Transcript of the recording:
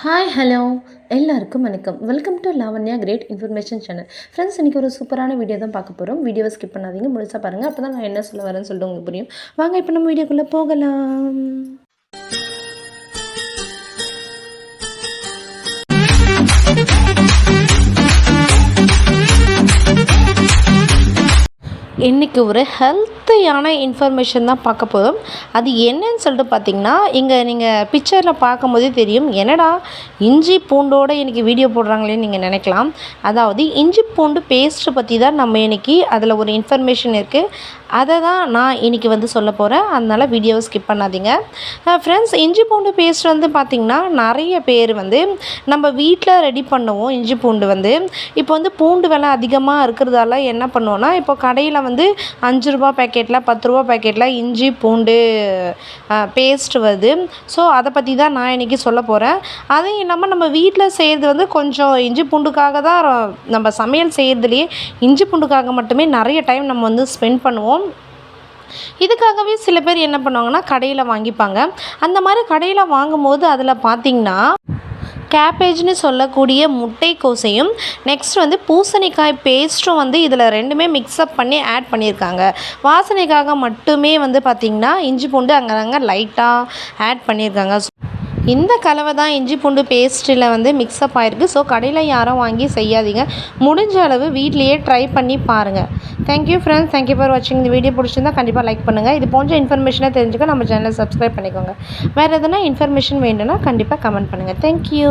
Hi hello எல்லாருக்கும் வணக்கம். Welcome to Lavanya great information channel friends இன்றைக்கி ஒரு சூப்பரான வீடியோ தான் பார்க்க போகிறோம் வீடியோவை ஸ்கிப் பண்ணாதீங்க. முழுசாக பாருங்கள் அப்போ தான் நான் என்ன சொல்ல வரேன்னு சொல்லிட்டு உங்களுக்கு புரியும். வாங்க இப்போ நம்ம வீடியோக்குள்ளே போகலாம். இன்றைக்கி ஒரு ஹெல்த்தியான இன்ஃபர்மேஷன் தான் பார்க்க போதும் அது என்னன்னு சொல்லிட்டு பார்த்தீங்கன்னா இங்கே நீங்கள் பிக்சரில் பார்க்கும்போதே தெரியும். என்னடா இஞ்சி பூண்டோடு இன்றைக்கி வீடியோ போடுறாங்களேன்னு நீங்கள் நினைக்கலாம். அதாவது இஞ்சி பூண்டு பேஸ்ட்டு பற்றி தான் நம்ம இன்றைக்கி அதில் ஒரு இன்ஃபர்மேஷன் இருக்குது அதை தான் நான் இன்றைக்கி வந்து சொல்ல போகிறேன் அதனால் வீடியோவை ஸ்கிப் பண்ணாதீங்க. ஃப்ரெண்ட்ஸ் இஞ்சி பூண்டு பேஸ்ட் வந்து பார்த்திங்கன்னா நிறைய பேர் வந்து நம்ம வீட்டில் ரெடி பண்ணுவோம் இஞ்சி பூண்டு வந்து. இப்போ வந்து பூண்டு விலை அதிகமாக இருக்கிறதால என்ன பண்ணுவோன்னா இப்போ கடையில் வந்து அஞ்சு ரூபா பேக்கெட்டில் பத்து ரூபா பேக்கெட்டில் இஞ்சி பூண்டு பேஸ்ட் வருது. ஸோ அதை பற்றி தான் நான் இன்றைக்கி சொல்ல போகிறேன் அதுவும் இல்லாமல் நம்ம வீட்டில் செய்கிறது வந்து கொஞ்சம் இஞ்சி பூண்டுக்காக தான் நம்ம சமையல் செய்கிறதுலையே இஞ்சி பூண்டுக்காக மட்டுமே நிறைய டைம் நம்ம வந்து ஸ்பெண்ட் பண்ணுவோம். இதுக்காகவே சில பேர் என்ன பண்ணுவாங்கன்னா கடையில் வாங்கிப்பாங்க. அந்த மாதிரி கடையில் வாங்கும்போது அதில் பார்த்திங்கன்னா கேபேஜ்னு சொல்லக்கூடிய முட்டைக்கோசையும் நெக்ஸ்ட் வந்து பூசணிக்காய் பேஸ்ட்டும் வந்து இதில் ரெண்டுமே மிக்ஸ்அப் பண்ணி ஆட் பண்ணியிருக்காங்க. வாசனைக்காக மட்டுமே வந்து பார்த்திங்கன்னா இஞ்சி பூண்டு அங்கங்கே லைட்டாக ஆட் பண்ணியிருக்காங்க. இந்த கலவை தான் இஞ்சி பூண்டு பேஸ்ட்டில் வந்து மிக்ஸ்அப் ஆகிருக்கு ஸோ கடையில் யாரும் வாங்கி செய்யாதீங்க. முடிஞ்ச அளவு வீட்லேயே ட்ரை பண்ணி பாருங்கள் தேங்க்யூ ஃப்ரெண்ட்ஸ் தேங்க்யூ ஃபார் வாட்சிங் இந்த வீடியோ பிடிச்சிருந்தா கண்டிப்பாக லைக் பண்ணுங்கள் இது போன்ற இன்ஃபர்மேஷனை தெரிஞ்சுக்க நம்ம சேனலை சப்ஸ்கிரைப் பண்ணிக்கோங்க. வேறு எதனா இன்ஃபர்மேஷன் வேணும்னா கண்டிப்பாக கமெண்ட் பண்ணுங்கள் தேங்க்யூ